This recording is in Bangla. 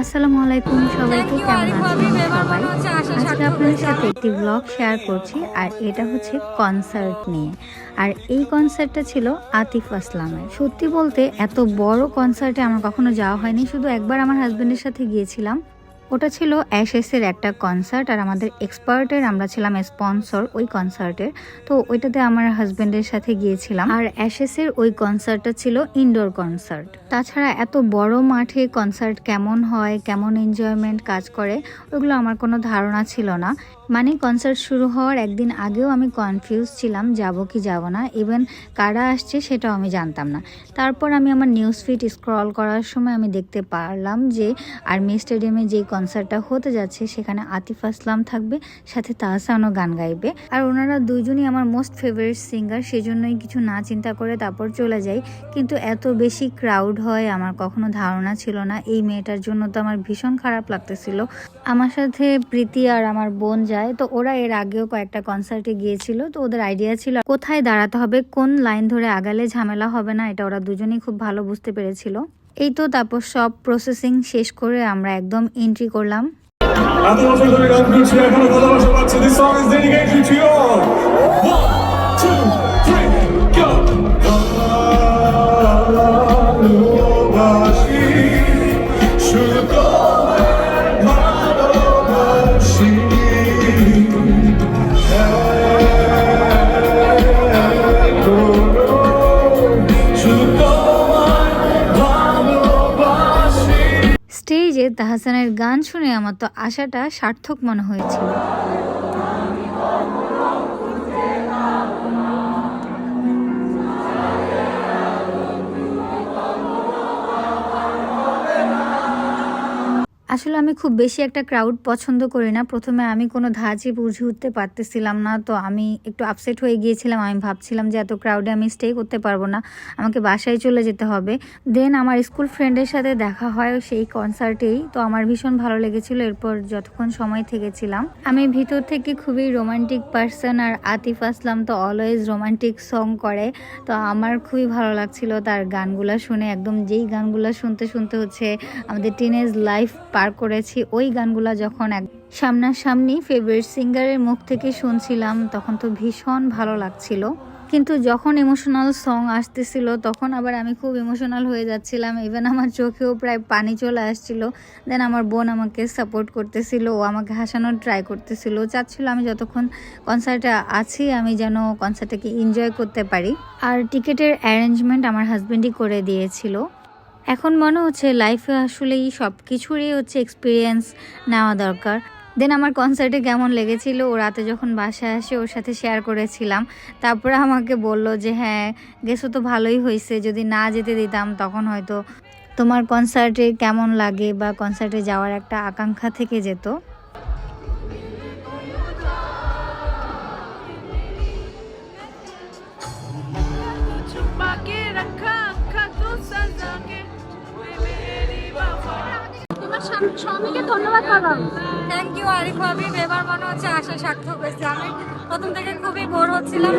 আসসালামু আলাইকুম সবাইকে কেমন আছেন সবাই? আজকে আপনাদের সাথে একটি ব্লগ শেয়ার করছি আর এটা হচ্ছে কনসার্ট নিয়ে। আর এই কনসার্টটা ছিল আতিফ আসলামের। সত্যি বলতে এত বড় কনসার্টে আমার কখনো যাওয়া হয়নি। শুধু একবার আমার হাজব্যান্ডের সাথে গিয়েছিলাম। ওটা ছিল অ্যাশেসের একটা কনসার্ট আর আমাদের এক্সপার্টের আমরা ছিলাম স্পন্সর ওই কনসার্টের তো ওইটাতে আমার হাজবেন্ডের সাথে গিয়েছিলাম। আর অ্যাশেসের ওই কনসার্টটা ছিল ইনডোর কনসার্ট তাছাড়া এত বড় মাঠে কনসার্ট কেমন হয়, কেমন এনজয়মেন্ট কাজ করে, ওগুলো আমার কোনো ধারণা ছিল না। মানে কনসার্ট শুরু হওয়ার একদিন আগেও আমি কনফিউজ ছিলাম, যাব কি যাব না ইভেন কারা আসছে সেটাও আমি জানতাম না। তারপর আমি আমার নিউজ ফিড স্ক্রল করার সময় আমি দেখতে পারলাম যে আর্মি স্টেডিয়ামে যেই কনসার্টটা হতে যাচ্ছে, সেখানে আতিফ আসলাম থাকবে, সাথে তাহসানও গান গাইবে। আর ওনারা দুজনই আমার মোস্ট ফেভারিট সিঙ্গার সেজন্যই কিছু না চিন্তা করে তারপর চলে যাই। কিন্তু এত বেশি ক্রাউড হয়, আমার কখনো ধারণা ছিল না। এই মেয়েটার জন্য তো আমার ভীষণ খারাপ লাগতেছিল। আমার সাথে প্রীতি আর আমার বোন যায়, তো ওরা এর আগেও কয়েকটা কনসার্টে গিয়েছিল। তো ওদের আইডিয়া ছিল, কোথায় দাঁড়াতে হবে, কোন লাইন ধরে আগালে ঝামেলা হবে না, এটা ওরা দুজনেই খুব ভালো বুঝতে পেরেছিল। এই তো তারপর সব প্রসেসিং শেষ করে আমরা একদম এন্ট্রি করলাম। তাহসানের গান শুনে আমার তো আশাটা সার্থক মনে হয়েছিল। আসলে আমি খুব বেশি একটা ক্রাউড পছন্দ করি না। প্রথমে আমি কোনো ধাঁচে বুঝে উঠতে পারতেছিলাম না। তো আমি একটু আপসেট হয়ে গিয়েছিলাম। আমি ভাবছিলাম যে এত ক্রাউডে আমি স্টে করতে পারব না। আমাকে বাসায় চলে যেতে হবে। দেন আমার স্কুল ফ্রেন্ডের সাথে দেখা হয় সেই কনসার্টেই তো আমার ভীষণ ভালো লেগেছিল। এরপর যতক্ষণ সময় থেকেছিলাম, আমি ভিতর থেকে খুবই রোমান্টিক পার্সন আর আতিফ আসলাম। তো অলওয়েজ রোমান্টিক সং করে। তো আমার খুবই ভালো লাগছিল তার গানগুলা শুনে। একদম যেই গানগুলা শুনতে শুনতে হচ্ছে আমাদের টিনেজ লাইফ পার করেছি, ওই গানগুলা যখন এক সামনাসামনি ফেভারিট সিঙ্গারের মুখ থেকে শুনছিলাম, তখন তো ভীষণ ভালো লাগছিল। কিন্তু যখন ইমোশনাল সং আসতেছিল, তখন আবার আমি খুব ইমোশনাল হয়ে যাচ্ছিলাম। ইভেন আমার চোখেও প্রায় পানি চলে আসছিল। দেন আমার বোন আমাকে সাপোর্ট করতেছিল, ও আমাকে হাসানোর ট্রাই করতেছিল। চাচ্ছিল আমি যতক্ষণ কনসার্টে আছি, আমি যেন কনসার্টটাকে এনজয় করতে পারি। আর টিকিটের অ্যারেঞ্জমেন্ট আমার হাজবেন্ডই করে দিয়েছিল। এখন মনে হচ্ছে লাইফে আসলেই সব কিছুরই হচ্ছে এক্সপিরিয়েন্স নেওয়া দরকার। দেন আমার কনসার্টে কেমন লেগেছিল? ও রাতে যখন বাসায় আসে, ওর সাথে শেয়ার করেছিলাম। তারপরে আমাকে বলল যে হ্যাঁ গেছো তো ভালোই হয়েছে। যদি না যেতে দিতাম, তখন হয়তো তোমার কনসার্টে কেমন লাগে বা কনসার্টে যাওয়ার একটা আকাঙ্ক্ষা থেকে যেত? Thank you Arif Habib. এবার মনে হচ্ছে আশা সার্থক হয়েছে। আমি প্রথম থেকে খুবই বোর হচ্ছিলাম